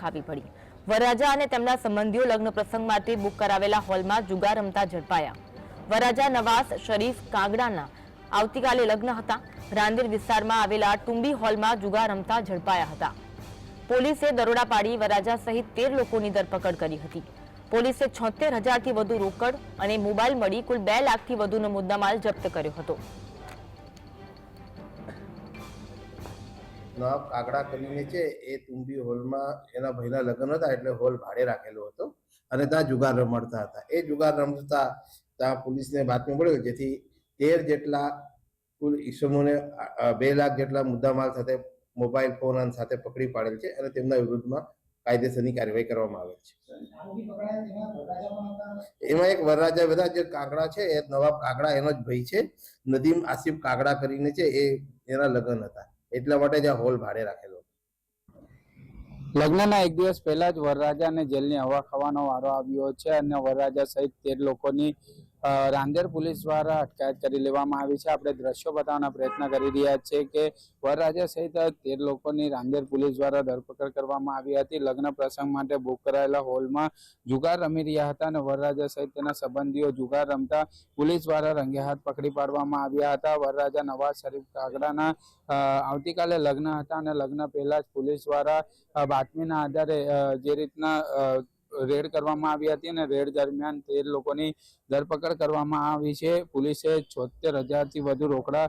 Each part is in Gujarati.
ખાવી પડી. વરરાજા અને તેમના સંબંધીઓ લગ્ન પ્રસંગ માટે બુક કરાવેલા હોલમાં જુગાર રમતા ઝડપાયા. વરરાજા નવાઝ શરીફ કાગડાના આવતીકાલે લગ્ન હતા. રાંદેર વિસ્તારમાં આવેલા ટુંબી હોલમાં જુગાર રમતા ઝડપાયા હતા. પોલીસે દરોડા પાડી વરરાજા સહિત તેર લોકોની ધરપકડ કરી હતી. પોલીસે છોતેર હજારથી વધુ રોકડ અને મોબાઈલ મળી કુલ બે લાખથી વધુનો મુદ્દામાલ જપ્ત કર્યો હતો. નવાબ કાગડા કરીને છે એ તુંબી હોલમાં એના ભાઈના લગ્ન હતા, એટલે હોલ ભાડે રાખેલો હતો. અને ત્યાં જુગાર રમાડતા હતા. એ જુગાર રમતા ત્યાં પોલીસને બાતમી મળ્યો જેથી તેર જેટલા કુલ ઈસમોને બે લાખ જેટલા મુદ્દામાલ સાથે મોબાઈલ ફોન સાથે પકડી પાડેલ છે અને તેમના વિરુદ્ધમાં કાયદેસરની કાર્યવાહી કરવામાં આવેલ છે. એમાં એક વરરાજા બધા જે કાગડા છે, એ નવાબ કાગડા એનો જ ભાઈ છે. નદીમ આસિફ કાગડા કરીને છે, એ એના લગ્ન હતા. એટલા માટે જ હોલ ભાડે રાખેલો. લગ્નના એક દિવસ પહેલા જ વરરાજા વરરાજાને જેલની હવા ખાવાનો વારો આવ્યો છે અને વરરાજા સહિત તેર લોકોની રાંદેર પોલીસ દ્વારા અટકાયત કરી લેવામાં આવી છે. આપણે દ્રશ્યો બતાવવાના પ્રયત્ન કરી રહ્યા છે કે વરરાજા સહિત તેર લોકોની રાંદેર પોલીસ દ્વારા ધરપકડ કરવામાં આવી હતી. લગ્ન પ્રસંગ માટે બુક કરાયેલા હોલમાં જુગાર રમી રહ્યા હતા અને વરરાજા સહિત તેના સંબંધીઓ જુગાર રમતા પોલીસ દ્વારા રંગે હાથ પકડી પાડવામાં આવ્યા હતા. વરરાજા નવાઝ શરીફ કાગડાના આવતીકાલે લગ્ન હતા અને લગ્ન પહેલા જ પોલીસ દ્વારા બાતમીના આધારે જે રીતના રેડ કરવામાં આવી હતી અને રેડ દરમિયાન તેર લોકોની ધરપકડ કરવામાં આવી છે. પોલીસે છોતેર હજારથી વધુ રોકડા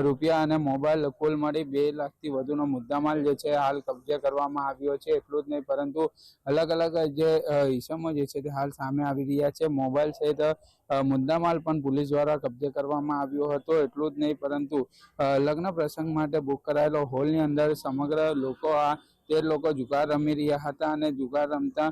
રૂપિયા અને મોબાઈલ કુલ મળી બે લાખથી વધુનો મુદ્દામાલ જે છે હાલ કબજે કરવામાં આવ્યો છે. એટલું જ નહીં પરંતુ અલગ અલગ જે અ, ઇસમો જે છે તે હાલ સામે આવી રહ્યા છે. મોબાઈલ સહિત મુદ્દામાલ પણ પોલીસ દ્વારા કબજે કરવામાં આવ્યો હતો. એટલું જ નહીં પરંતુ લગ્ન પ્રસંગ માટે બુક કરાયેલો હોલની અંદર સમગ્ર લોકો આ તેર લોકો જુગાર રમી રહ્યા હતા અને જુગાર રમતા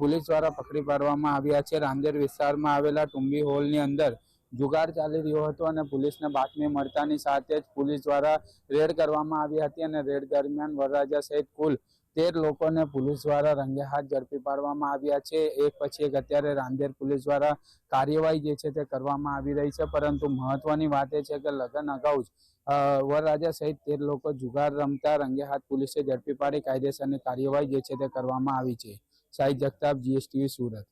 પોલીસ દ્વારા પકડી પાડવામાં આવ્યા છે. રાંદેર વિસ્તારમાં આવેલા ટુંબી હોલની અંદર જુગાર ચાલી રહ્યો હતો અને પોલીસને બાતમી મળતાની સાથે જ પોલીસ દ્વારા રેડ કરવામાં આવી હતી અને રેડ દરમિયાન વરરાજા સહિત કુલ તેર લોકોને પોલીસ દ્વારા રંગે હાથ ઝડપી પાડવામાં આવ્યા છે. એક પછી એક અત્યારે રાંદેર પોલીસ દ્વારા કાર્યવાહી જે છે તે કરવામાં આવી રહી છે. પરંતુ મહત્વની વાત એ છે કે લગ્ન અગાઉ જ વરરાજા સહિત તેર લોકો જુગાર રમતા રંગે હાથ પોલીસે ઝડપી પાડી કાયદેસરની કાર્યવાહી જે છે તે કરવામાં આવી છે. સાહિત જગતાપ, જીએસટીવી સુરત.